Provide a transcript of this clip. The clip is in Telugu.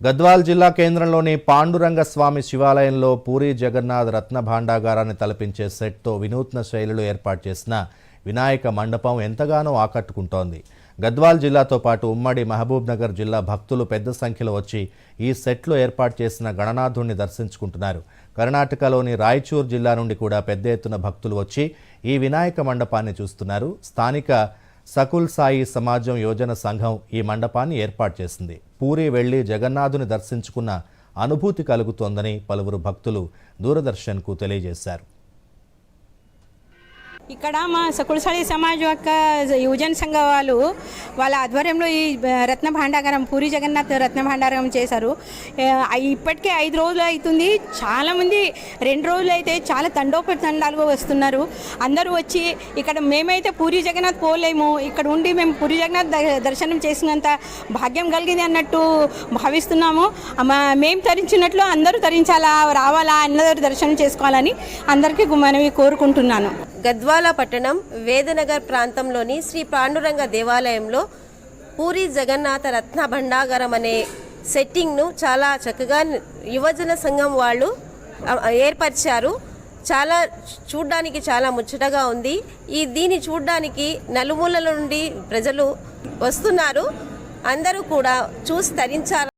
గద్వాల్ జిల్లా కేంద్రంలోని పాండురంగ స్వామి శివాలయంలో పూరి జగన్నాథ్ రత్న భాండాగారాన్ని తలపించే సెట్తో వినూత్న శైలిలో ఏర్పాటు చేసిన వినాయక మండపం ఎంతగానో ఆకట్టుకుంటోంది. గద్వాల్ జిల్లాతో పాటు ఉమ్మడి మహబూబ్ నగర్ జిల్లా భక్తులు పెద్ద సంఖ్యలో వచ్చి ఈ సెట్లో ఏర్పాటు చేసిన గణనాథుణ్ణి దర్శించుకుంటున్నారు. కర్ణాటకలోని రాయచూర్ జిల్లా నుండి కూడా పెద్ద ఎత్తున భక్తులు వచ్చి ఈ వినాయక మండపాన్ని చూస్తున్నారు. స్థానిక సకుల్ సాయి సమాజం యోజన సంఘం ఈ మండపాన్ని ఏర్పాటు చేసింది. పూరి వెళ్ళి జగన్నాథుని దర్శించుకున్న అనుభూతి కలుగుతోందని పలువురు భక్తులు దూరదర్శన్కు తెలియజేశారు. ఇక్కడ మా సకులసాలి సమాజ్ యొక్క యువజన సంఘ వాళ్ళు వాళ్ళ ఆధ్వర్యంలో ఈ రత్న భాండాగారం పూరి జగన్నాథ్ రత్న భాండాగారం చేశారు. ఇప్పటికే ఐదు రోజులు అవుతుంది చాలామంది రెండు రోజులు అయితే చాలా తండోపతండాలు వస్తున్నారు. అందరూ వచ్చి ఇక్కడ మేమైతే పూరి జగన్నాథ్ పోలేము. ఇక్కడ ఉండి మేము పూరి జగన్నాథ్ ద- దర్శనం చేసినంత భాగ్యం కలిగింది అన్నట్టు భావిస్తున్నాము. మేము తరించినట్లు అందరూ తరించాలా రావాలా అందరూ దర్శనం చేసుకోవాలని అందరికీ మనవి కోరుకుంటున్నాను. గద్వా గద్వాల పట్టణం వేదనగర్ ప్రాంతంలోని శ్రీ పాండురంగ దేవాలయంలో పూరి జగన్నాథ రత్న భండాగరం అనే సెట్టింగ్ను చాలా చక్కగా యువజన సంఘం వాళ్ళు ఏర్పరిచారు. చాలా చూడ్డానికి చాలా ముచ్చటగా ఉంది. ఈ దీన్ని చూడ్డానికి నలుమూలల నుండి ప్రజలు వస్తున్నారు. అందరూ కూడా చూసి తరించారు